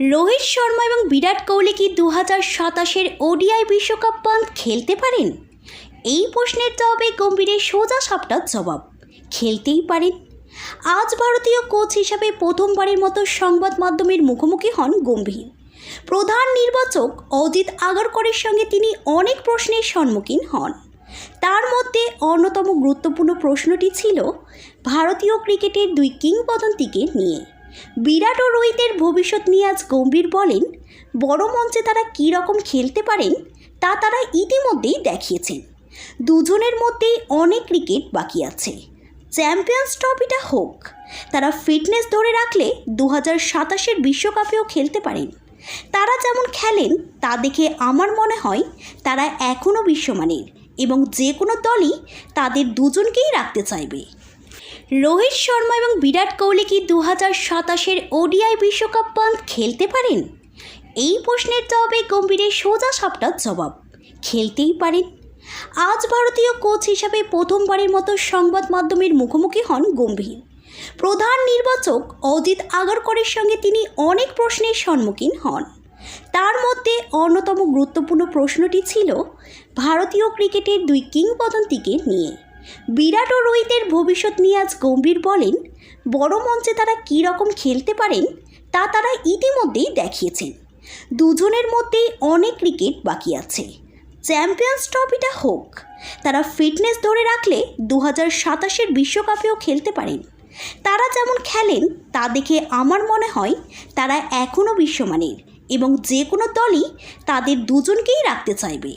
রোহিত শর্মা এবং বিরাট কোহলি কি দু হাজার সাতাশের ওডিআই বিশ্বকাপ পান খেলতে পারেন? এই প্রশ্নের জবাবে গম্ভীরের সোজা সাপটার জবাব, খেলতেই পারেন। আজ ভারতীয় কোচ হিসাবে প্রথমবারের মতো সংবাদ মাধ্যমের মুখোমুখি হন গম্ভীর। প্রধান নির্বাচক অজিত আগরকরের সঙ্গে তিনি অনেক প্রশ্নের সম্মুখীন হন। তার মধ্যে অন্যতম গুরুত্বপূর্ণ প্রশ্নটি ছিল, ভারতীয় ক্রিকেটের দুই কিংবদন্তিকে নিয়ে। বিরাট ও রোহিতের ভবিষ্যৎ নিয়ে আজ গম্ভীর বলেন, বড় মঞ্চে তারা কী রকম খেলতে পারেন, তা তারা ইতিমধ্যেই দেখিয়েছেন। দুজনের মধ্যেই অনেক ক্রিকেট বাকি আছে। চ্যাম্পিয়ন্স ট্রফিটা হোক, তারা ফিটনেস ধরে রাখলে দু হাজার সাতাশের বিশ্বকাপেও খেলতে পারেন। তারা যেমন খেলেন, তা দেখে আমার মনে হয় তারা এখনও বিশ্বমানের এবং যে কোনো দলই তাদের দুজনকেই রাখতে চাইবে। রোহিত শর্মা এবং বিরাট কোহলি কি দু হাজার সাতাশের ওডিআই বিশ্বকাপ পান খেলতে পারেন? এই প্রশ্নের জবাবে গম্ভীরের সোজা সাপটার জবাব, খেলতেই পারেন। আজ ভারতীয় কোচ হিসাবে প্রথমবারের মতো সংবাদ মাধ্যমের মুখোমুখি হন গম্ভীর। প্রধান নির্বাচক অজিত আগরকরের সঙ্গে তিনি অনেক প্রশ্নের সম্মুখীন হন। তার মধ্যে অন্যতম গুরুত্বপূর্ণ প্রশ্নটি ছিল, ভারতীয় ক্রিকেটের দুই কিংবদন্তিকে নিয়ে। বিরাট ও রোহিতের ভবিষ্যৎ নিয়ে আজ গম্ভীর বলেন, বড় মঞ্চে তারা কী রকম খেলতে পারেন, তা তারা ইতিমধ্যেই দেখিয়েছেন। দুজনের মধ্যেই অনেক ক্রিকেট বাকি আছে। চ্যাম্পিয়ন্স ট্রফিটা হোক, তারা ফিটনেস ধরে রাখলে দু হাজার সাতাশের বিশ্বকাপেও খেলতে পারেন। তারা যেমন খেলেন, তা দেখে আমার মনে হয় তারা এখনও বিশ্বমানের এবং যে কোনো দলই তাদের দুজনকেই রাখতে চাইবে।